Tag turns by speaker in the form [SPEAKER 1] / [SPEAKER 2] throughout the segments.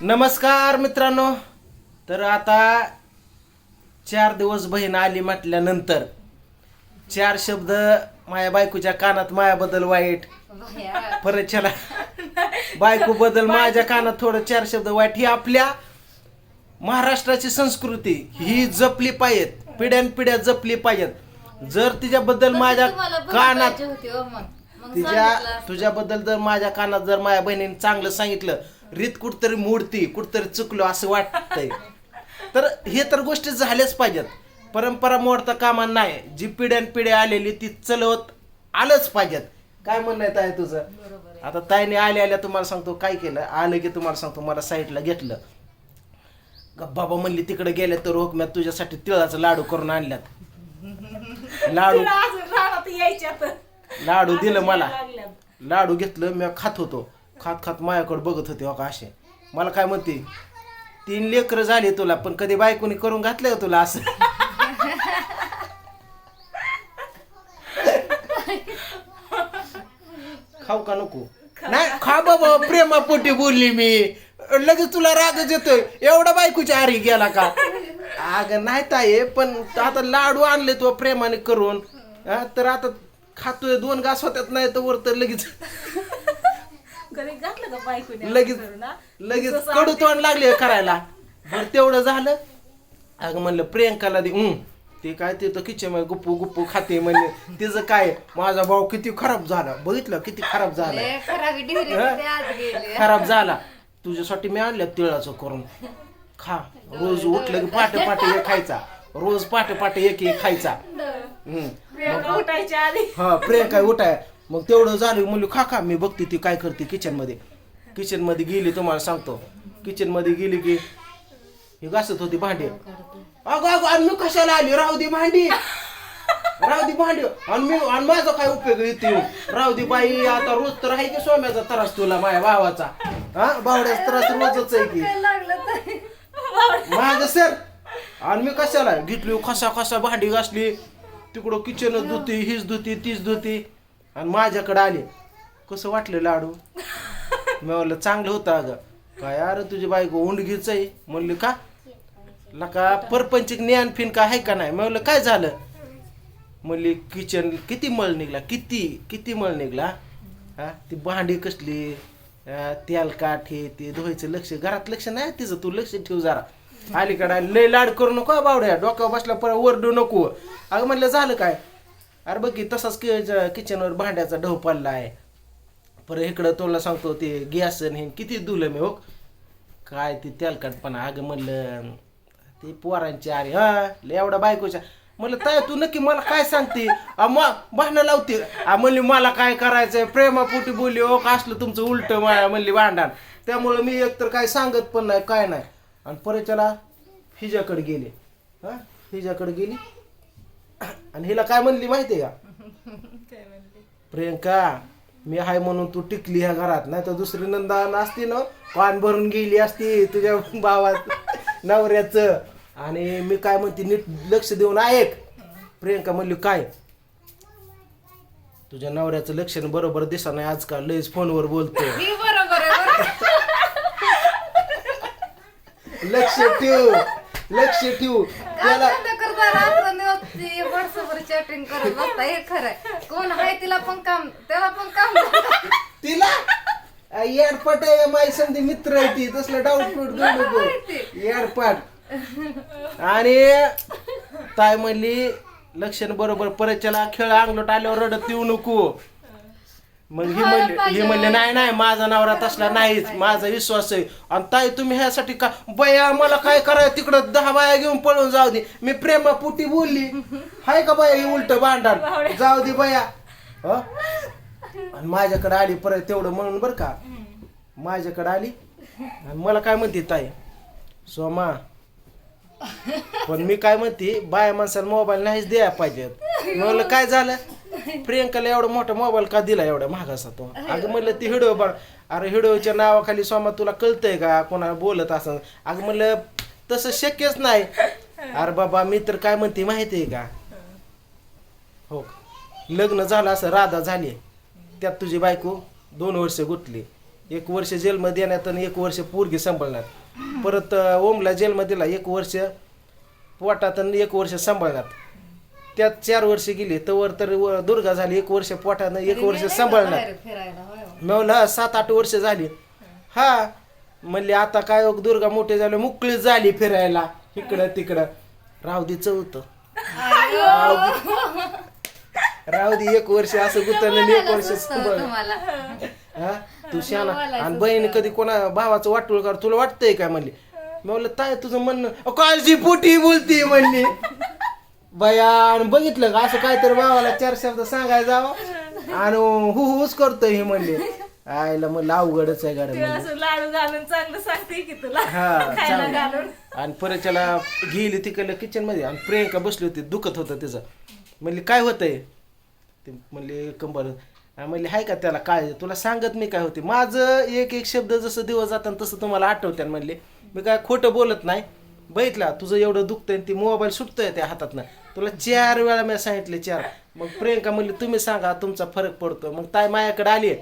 [SPEAKER 1] नमस्कार मित्रांनो. तर आता चार दिवस बहीण आली म्हटल्यानंतर चार शब्द माझ्या बायकोच्या कानात मायाबद्दल वाईट. परत चला. बायको बद्दल माझ्या कानात थोडं चार शब्द वाईट. ही आपल्या महाराष्ट्राची संस्कृती. ही जपली पाहिजेत. पिढ्यान पिढ्या जपली पाहिजेत. जर तिच्याबद्दल माझ्या कानात तिच्या तुझ्याबद्दल जर माझ्या कानात जर माझ्या बहिणीने चांगलं सांगितलं रीत कुठतरी मोडती कुठतरी चुकलो असं वाटतंय. तर हे तर गोष्टी झाल्याच पाहिजेत. परंपरा मोडता कामा नाही. जी पिढ्यान पिढ्या आलेली ती चलवत आलंच पाहिजेत. काय म्हणणं आहे तुझं? आता ताईने आल्या आल्या तुम्हाला सांगतो काय केलं? आलं की तुम्हाला सांगतो मला साईडला घेतलं. बाबा म्हणली तिकडे गेले तर हुकम्यात तुझ्यासाठी तिळाचा लाडू करून आणल्यात. लाडू लाडू दिलं मला. लाडू घेतलं मी खात होतो. खात खात माझ्याकडे बघत होते हो का असे. मला काय म्हणते तीन लेकरं झाली तुला पण कधी बायकोनी करून घातलं का तुला असं? खाऊ का नको? नाही खा बाबा प्रेमापोटी बोलली मी. लगेच तुला रागच येतोय. एवढा बायकोच्या आरी गेला का? अग नाही ताये पण आता लाडू आणले तो प्रेमाने करून. हा, तर आता खातोय दोन घास होत्यात नाही तर वर तर लगेच
[SPEAKER 2] कधी घातलं का बायकोने
[SPEAKER 1] लगेच
[SPEAKER 2] करून?
[SPEAKER 1] लगेच
[SPEAKER 2] जसं
[SPEAKER 1] कडू तोंड लागले करायला. बरं तेवढं झालं. अगं म्हणलं प्रियंकाला दे. हं. ते काय ते तर किचनमध्ये गुप्पू गुप्पू खाते म्हणले. तिचं काय माझा भाऊ किती खराब झाला. बघितलं किती खराब झाला. खराब झाला. तुझ्यासाठी मी आणल्या तिळाचं करून. खा. रोज उठलं की पाटे पाटे एक खायचा. रोज पाटे पाटे एक एक खायचा. हम्म.
[SPEAKER 2] प्रियंका उठायच्या आधी.
[SPEAKER 1] हा प्रियंका उठाय. मग तेवढं झालं म्हणलं खा खा मी बघते ती काय करते किचनमध्ये किचनमध्ये गेली तुम्हाला सांगतो. किचनमध्ये गेली की ही घासत होती भांडी. अगं अगं आणि मी कशाला आली? राहू दे भांडी. राहू दे भांडी. आणि मी आणि माझा काय उपयोग येते राहू दे बाई आता रोज तर आहे की सोम्याचा त्रास तुला माझ्या भावाचा. हा भावड्याचा त्रास रोजच आहे की. माझं सर आणि मी कशाला? घेतली कसा कसा भांडी घासली. तिकडं किचनच धुती हीच धुती तीच धुती. आणि माझ्याकडे आले. कसं वाटलं लाडू? मी म्हणलं चांगलं होतं अगं. काय अरे तुझी बायको उंडगीच आहे. म्हणलं का? लका परपंचिक ज्ञान फिन का आहे का नाही? मी म्हणलं काय झालं? म्हणली किचन किती मळ निघला? किती किती मळ निघला? हा ती भांडी कसली? तेल काठ हे ते धुवायचं लक्ष. घरात लक्ष नाही तिचं. तू लक्ष ठेव जरा. अलीकडे आली, लय लाड करू नको बावड्या. डोक्यावर बसला परत ओरडू नको. अगं म्हणलं झालं काय? अरे बघ की तसाच किचनवर भांड्याचा ढव पडला आहे परत इकडं तुला सांगतो ते गॅस हे किती धुलं मी हो. काय ते तेलकटपणा अगं म्हणलं ते पोरांची अरे हा लय एवढा बायकोच्या. म्हणलं ताय तू नक्की मला काय सांगते? आ, म- भांडणं लावते. आ, म्हणली मला काय करायचंय? प्रेमापोटी बोलली हो, ओ असलं तुमचं उलट म्हणली भांडण. त्यामुळं मी एकतर काय सांगत पण नाही काय नाही. आणि परत त्याला हिच्याकडे गेले. हा हिच्याकडे गेली. आणि हिला काय म्हणली माहितीये का?
[SPEAKER 2] काय म्हणते
[SPEAKER 1] प्रियंका मी हाय म्हणून तू टिकली ह्या घरात. नाही तर दुसरी नंदा असती ना पान भरून गेली असती तुझ्या भावात नवऱ्याचं. आणि मी काय म्हणते नीट लक्ष देऊन ऐक प्रियंका म्हणली काय? तुझ्या नवऱ्याचं लक्षण बरोबर दिसा नाही आजकाल लयच फोनवर बोलतो लक्ष ठेव लक्ष ठेव. त्याला
[SPEAKER 3] चॅटिंग करत बसता हे खरंय. कोण आहे तिला पण काम त्याला पण काम
[SPEAKER 1] तिला? एअरपाट आहे माझी संधी मित्र आहे ती तसलं डाऊट फूट नको. एअरपाट. आणि ताय म्हणली लक्षण बरोबर परत त्याला खेळ अंगलोट आल्यावर रडत येऊ नको. मग ही म्हणली ही म्हणले नाही नाही माझा नवरा तसला नाहीच माझा विश्वास आहे. आणि ताई तुम्ही ह्यासाठी का बया मला काय करायचं? तिकडं दहा बाया घेऊन पळून जाऊ दे. मी प्रेमापुटी बोलली. हाय का बाया ही उलट भांडण? जाऊ दे बया. हं? आणि माझ्याकडे आली परत तेवढं म्हणून बरं का. माझ्याकडे आली. आणि मला काय म्हणते ताई? सोमा पण मी काय म्हणते बाया माणसाला मोबाईल नाहीच द्यायला पाहिजेत. म्हणलं काय झालं? प्रियंकाला एवढा मोठा मोबाईल का दिला एवढा महागाचा तो? अगं म्हणलं ती हिडो बघ अरे हिडोच्या नावाखाली सोमा तुला कळतंय का? कोणाला बोलत असं अगं म्हणलं तसं शक्यच नाही. अरे बाबा मी तर काय म्हणते माहिती आहे का? हो. लग्न झालं असं राधा झाली. त्यात तुझी बायको दोन वर्ष गुतली. एक वर्ष जेलमध्ये येण्यात आणि एक वर्ष पोरगी सांभाळण्यात. परत ओमला जेलमध्ये दिला एक वर्ष पोटात आणि एक वर्ष सांभाळण्यात. त्यात चार वर्ष गेली तवर तर व- दुर्गा झाली एक वर्ष पोटानं एक वर्ष सांभाळण्यात
[SPEAKER 3] बाहेर फिरायला होय. हो.
[SPEAKER 1] सात आठ वर्ष झाली. हा म्हणले आता काय हो, दुर्गा मोठे झाले मुकळी झाली फिरायला इकडं तिकडं. राहू दे चौथ राहू दे. एक वर्ष असं गुतलं आणि एक वर्ष सांभाळ
[SPEAKER 3] तुम्हाला.
[SPEAKER 1] हा तू शाना आणि बहीण कधी कोणा भावाचं वाटोळ कर तुला वाटतंय काय म्हणली? मी म्हणलं ताय तुझं म्हणणं काळजी पोटी बोलती म्हणली. बया आणि बघितलं का? असं काहीतरी भावाला चार शब्द सांगायला जावं. आणि हु हुच करतोय हे म्हणले. आईला म्हणलं अवघडच आहे गाड्या
[SPEAKER 2] ते
[SPEAKER 1] म्हणलं.
[SPEAKER 2] असं लाडू घालून चांगलं सांगते की तुला.
[SPEAKER 1] हा
[SPEAKER 2] खायला
[SPEAKER 1] चांगलं.
[SPEAKER 2] घालून.
[SPEAKER 1] आणि परत त्याला गेली तिकडलं किचनमध्ये आणि प्रियंका बसली होती दुखत होतं तिचं. म्हणली काय होतंय? ते म्हणले कंबर. आणि म्हणले हाय का त्याला काय? तुला सांगत मी काय होते? माझं एक एक शब्द जसं दिवस जातात तसं तुम्हाला आठवत्यान म्हणले मी काय खोटं बोलत नाही. बघितला तुझं एवढं दुखतंय आणि ती मोबाईल सुटतोय त्या हातातनं. तुला चार वेळा मी सांगितले चार. मग प्रियंका म्हणली तुम्ही सांगा तुमचा फरक पडतो. मग ताई माझ्याकडे आली.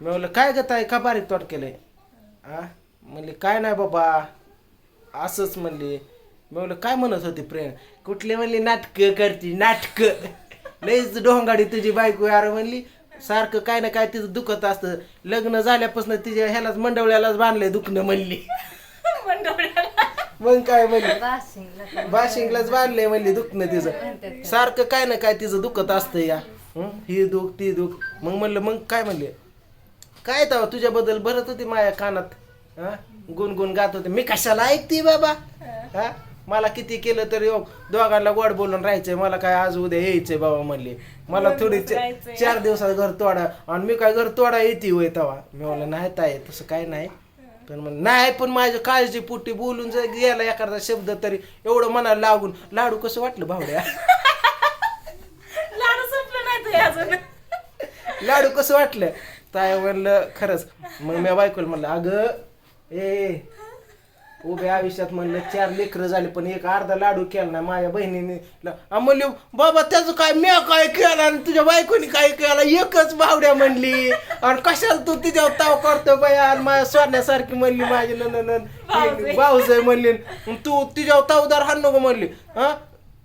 [SPEAKER 1] मी म्हणलं काय ग ताई का बारीक तोट केलंय? आ? म्हणली काय नाही बाबा. असंच म्हणली. मी म्हणलं काय म्हणत होती प्रेम कुठली? म्हणली नाटकं करती नाटकं. लईच डोंगाडी तुझी बायको यार म्हणली सारखं काय ना काय तिचं दुखत असतं. लग्न झाल्यापासून तिच्या ह्यालाच मंडवळ्यालाच बांधलंय दुखणं म्हणली. मग काय म्हणली? बाशिंगलाच बांधलंय. म्हणली दुखणं तिचं. सारखं काय ना काय तिचं दुखत असतं या. हं? दुख ती दुख. मग म्हणलं मग काय म्हणले? काय तेव्हा तुझ्याबद्दल भरत होती माझ्या कानात? हा? गुणगुण गात होते. मी कशाला ऐकते बाबा? हा? मला किती केलं तरी हो, दोघांना गोड बोलून राहायचंय. मला काय आज उद्या यायचंय बाबा म्हणले. मला थोडी. चार दिवसात घर तोडा. आणि मी काय घर तोडा येते होय तेव्हा मी म्हणलं नाही ताई तसं काय नाही. पण म्हण नाही पण माझ्या काळजी पोटी बोलून जर गेला एखादा शब्द तरी एवढं मनाला लागून लाडू कसं वाटलं भावड्या?
[SPEAKER 2] लाडू संपलं नाही अजून.
[SPEAKER 1] लाडू कसं वाटलं? ताय म्हणलं खरंच. मग मी बायकोला म्हणलं अगं ए उभ्या आयुष्यात म्हणलं चार लेकरं झाले पण एक अर्धा लाडू केला ना माझ्या बहिणीने. म्हणली बाबा त्याचं काय मी काय केलं आणि तुझ्या बायकोनी काय केलं? एकच बावड्या म्हणली. आणि कशाला तू तिच्यावर ताव करतो बाया आणि माझ्या सोडण्यासारखी म्हणली माझी नन
[SPEAKER 2] भाऊजे.
[SPEAKER 1] म्हणली तू तिच्यावर तावदार हाण नको म्हणली. हा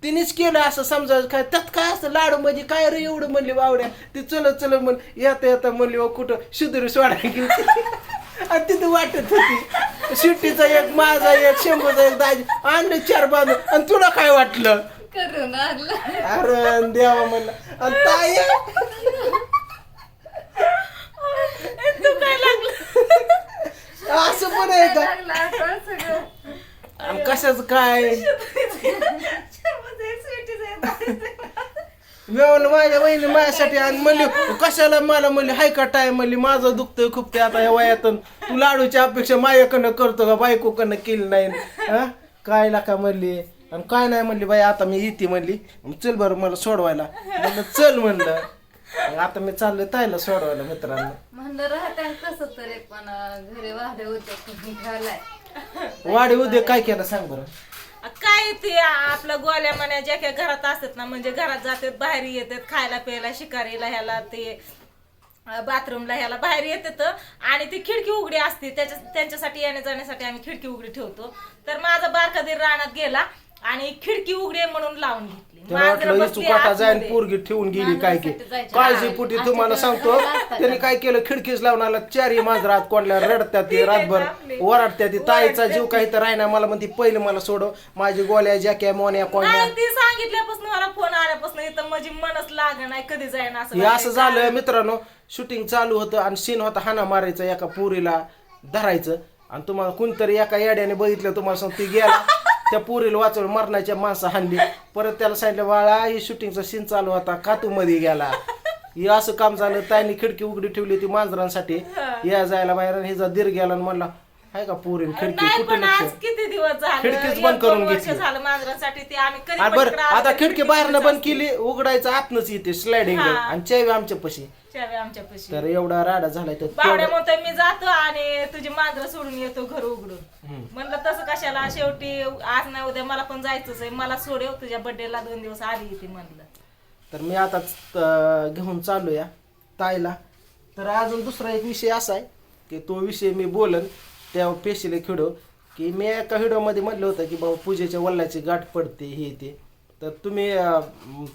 [SPEAKER 1] तिनेच केलं असं समजायचं काय? त्यात काय असं लाडू म्हणजे काय रे एवढं म्हणली बावड्या ती चल चल म्हण येता येता म्हणली "अहो, कुठं? शुद्र सोडायला गेली. आणि तिथं वाटत होती शिट्टीचा एक माझा एक शंभूचा एक दाजी आणलं चार बाजू आणि तुला काय वाटलं?
[SPEAKER 3] करून आणलं.
[SPEAKER 1] अरे देवा म्हणलं आणि ताई? असं पण आहे का?
[SPEAKER 3] लागलं आठवण सगळं?
[SPEAKER 1] आणि कशाच काय? म्हणलं माझ्या बहिणी माझ्यासाठी आणि म्हणली कशाला मला म्हणली हाय का टाय म्हणली माझं दुखतंय खूप ते आता या वयातून. तू लाडूची अपेक्षा माझ्याकडनं करतो का? बायकोकडनं केली नाही. हा? काय लाका म्हणली? आणि काय नाही म्हणली बाई आता मी येते म्हणली. चल बरं मला सोडवायला. म्हणलं चल म्हणलं. मग आता मी चाललोय ताईला सोडवायला मित्रांना.
[SPEAKER 3] म्हणलं राहत्या कसं तरी पण अं, घरी वाढे उद्योग करून ठेवलाय
[SPEAKER 1] वाढे उद्या काय केलं सांग बरं.
[SPEAKER 2] ते आपलं गोल्या मन्या ज्या काही घरात असतात ना म्हणजे घरात जातात बाहेर येतात खायला प्यायला शिकारीला ह्याला ते बाथरूमला ह्याला बाहेर येतात. आणि ती खिडकी उघडी असते त्याच्या त्यांच्यासाठी येण्या जाण्यासाठी आम्ही खिडकी उघडी ठेवतो. तर माझा बारका दीर रानात गेला आणि खिडकी उघडी म्हणून लावून घेतो
[SPEAKER 1] त्याला
[SPEAKER 2] मांजरं
[SPEAKER 1] वाटलं
[SPEAKER 2] बसली
[SPEAKER 1] इचू काटा जाईन
[SPEAKER 2] आतमध्ये.
[SPEAKER 1] पोरगी ठेवून गेली काय की. काळजी पोटी
[SPEAKER 3] हा.
[SPEAKER 1] तुम्हाला सांगतो त्यांनी काय केलं? खिडकीच लावून आला चारही मांजरात कोणल्या रडत्यात ते रातभर. वराडत्यात ती ताईचा जीव काही तर राहिना मला म्हणते पहिलं मला सोडव माझी गोल्या जॅक्या मोन्या
[SPEAKER 2] ती सांगितल्यापासून मला फोन आल्यापासून इथं माझी मनच लाग नाही कधी जाईन असं
[SPEAKER 1] हे. झालं मित्रांनो शूटिंग चालू होतं आणि सीन होता हाना मारायचा एका पुरीला धरायचं. आणि तुम्हाला कोणतरी एका येड्याने बघितलं तुम्हाला सांग ती गेला. त्या पुरीला वाचवलं मरणाच्या माणसं हाणली. परत त्याला सांगितलं बाळा ही शूटिंगचा सीन चालू होता का तू मध्ये गेला? हे असं काम झालं त्याने खिडकी उघडी ठेवली होती मांजरांसाठी. या जायला बाहेर आणि हिचा दीर गेला आणि म्हणला हाय का पुरीन? खिडकी
[SPEAKER 2] नाही
[SPEAKER 1] कुठे
[SPEAKER 2] पण आज
[SPEAKER 1] लक्ष?
[SPEAKER 2] किती दिवस झाले?
[SPEAKER 1] खिडकीच
[SPEAKER 2] एक
[SPEAKER 1] बंद
[SPEAKER 2] दोन
[SPEAKER 1] करून
[SPEAKER 2] वर्ष
[SPEAKER 1] घेतली.
[SPEAKER 2] झालं मांजरांसाठी ते आम्ही कधी
[SPEAKER 1] आणि
[SPEAKER 2] पण
[SPEAKER 1] बरं
[SPEAKER 2] इकडं आलो
[SPEAKER 1] आता
[SPEAKER 2] तर
[SPEAKER 1] खिडकी बाहेरनं बंद. केली उघडायचं आतनच येते स्लायडिंग
[SPEAKER 2] हा.
[SPEAKER 1] आणि चावी आमच्या पशी.
[SPEAKER 2] चावी आमच्या पशी.
[SPEAKER 1] तर एवढा राडा झालाय तर
[SPEAKER 2] बावड्या
[SPEAKER 1] तेवढं-
[SPEAKER 2] म्हणतोय मी जातो आणि तुझी मांजर सोडून येतो घर उघडून. म्हणलं तसं कशाला? शेवटी आज नाही उद्या मला पण जायचंच आहे. मला सोडेव तुझ्या बर्थडेला दोन दिवस आधी येते म्हणलं.
[SPEAKER 1] तर मी आता घेऊन चालू या ताईला. तर अजून दुसरा एक विषय असा आहे की तो विषय मी बोलन. त्या पेशीला खेडो की मी एका व्हिडिओमध्ये म्हटलं होतं की बाबा पूजेच्या वडिलाची गाठ पडते हे ते. तर तुम्ही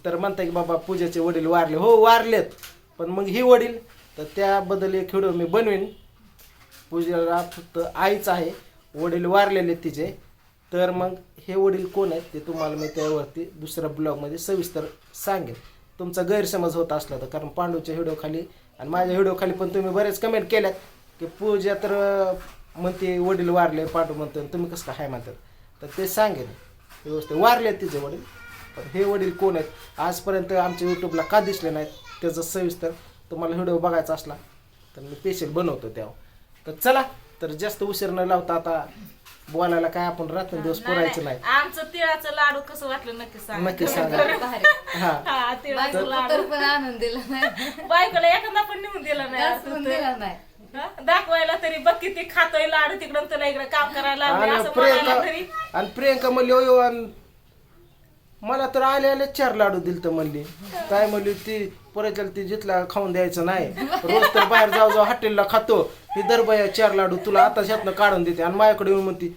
[SPEAKER 1] तर म्हणता की बाबा पूजेचे वडील वारले. हो वारलेत. पण मग हे वडील तर त्याबद्दल एक व्हिडिओ मी बनवीन. पूजेला फक्त आईच आहे. वडील वारलेले तिचे. तर मग हे वडील कोण आहेत ते तुम्हाला मी त्यावरती दुसऱ्या ब्लॉगमध्ये सविस्तर सांगेन. तुमचा गैरसमज होत असला तर कारण पांडूच्या व्हिडिओ खाली आणि माझ्या व्हिडिओ खाली पण तुम्ही बरेच कमेंट केल्यात की पूजा तर अं, म्हणते वडील वारले पांडू म्हणतो तुम्ही कसं काय हाय? म्हणतात. तर ते सांगेन व्यवस्थित. वारले तिचे वडील. पण हे वडील कोण आहेत? आजपर्यंत आमच्या यूट्यूबला का दिसले नाहीत? त्याचं सविस्तर तुम्हाला व्हिडिओ बघायचा असला तर मी पेशल बनवतो त्यावर. तर चला तर जास्त उशीर न लावता आता बोलायला काय आपण रात्र दिवस पुरायचं नाही.
[SPEAKER 2] आमचं तिळाचं लाडू कसं वाटलं नक्की सांग.
[SPEAKER 1] नक्की सांगा. हा.
[SPEAKER 2] हा तिळाचं लाडू.
[SPEAKER 3] पण आणून दिला नाही.
[SPEAKER 2] बायकोला एखादा पण नेऊन दिला नाही असं.
[SPEAKER 3] दिला?
[SPEAKER 2] दाखवायला तरी बघ किती खातोय लाडू तिकडं तुला इकडे काम करायला
[SPEAKER 1] आणि
[SPEAKER 2] असं म्हणायला
[SPEAKER 1] प्रियंका आणि प्रियंका म्हणली "ओ, आणि मला तर आले आले चार लाडू दिल तर म्हणली. काय म्हणली ती परत ती जिथला खाऊन द्यायचं नाही. रोज तर बाहेर जाऊ जाऊ हॉटेलला खातो. ही दरबाया चार लाडू तुला आता ह्यातनं काढून देते. आणि माझ्याकडे येऊन म्हणती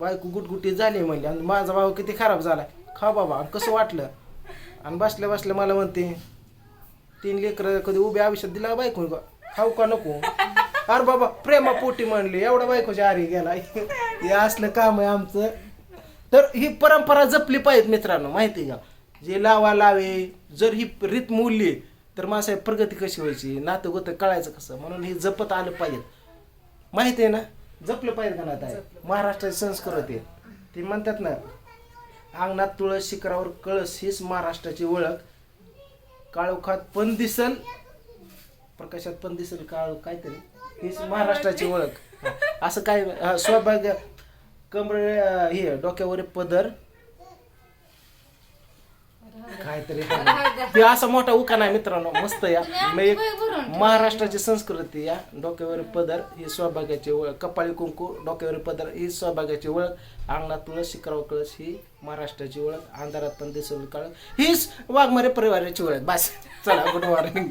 [SPEAKER 1] बायको गुटगुटी झाली म्हणली आणि माझा भाऊ किती खराब झाला खा बाबा आणि कसं वाटलं? आणि बसल्या बसल्या मला म्हणते तीन लेकर कधी उभ्या आयुष्यात दिला बायको का? खाऊ का नको? अरे बाबा प्रेमा पोटी म्हणली एवढा बायकोच्या आरी गेला हे असलं काम आहे आमचं. तर ही परंपरा जपली पाहिजे मित्रांनो माहिती आहे का? जे लावा लावे जर ही रीत मोडली तर माणसा प्रगती कशी व्हायची? नातं गोतं कळायचं कसं? म्हणून हे जपत आलं पाहिजे माहिती आहे ना? जपलं पाहिजे का नाता महाराष्ट्राची संस्कृती आहे. ते म्हणतात ना अंगणात तुळस शिखरावर कळस हीच महाराष्ट्राची ओळख. काळोखात पण दिसल प्रकाशात पण दिसेल काळ काहीतरी. हीच महाराष्ट्राची ओळख. असं काय हा, सौभाग्य कमर हे डोक्यावर पदर. काहीतरी ते असा मोठा उखाण आहे मित्रांनो मस्त या. एक महाराष्ट्राची संस्कृती या डोक्यावर पदर ही सौभाग्याची ओळख. कपाळी कुंकू डोक्यावर पदर ही सौभाग्याची ओळख. अंगणात तुळस शिखरावर कळस ही महाराष्ट्राची ओळख. अंधारात पण दिसेल काळ. हीच वाघमारे परिवाराची ओळख. बस. चला गुड मॉर्निंग.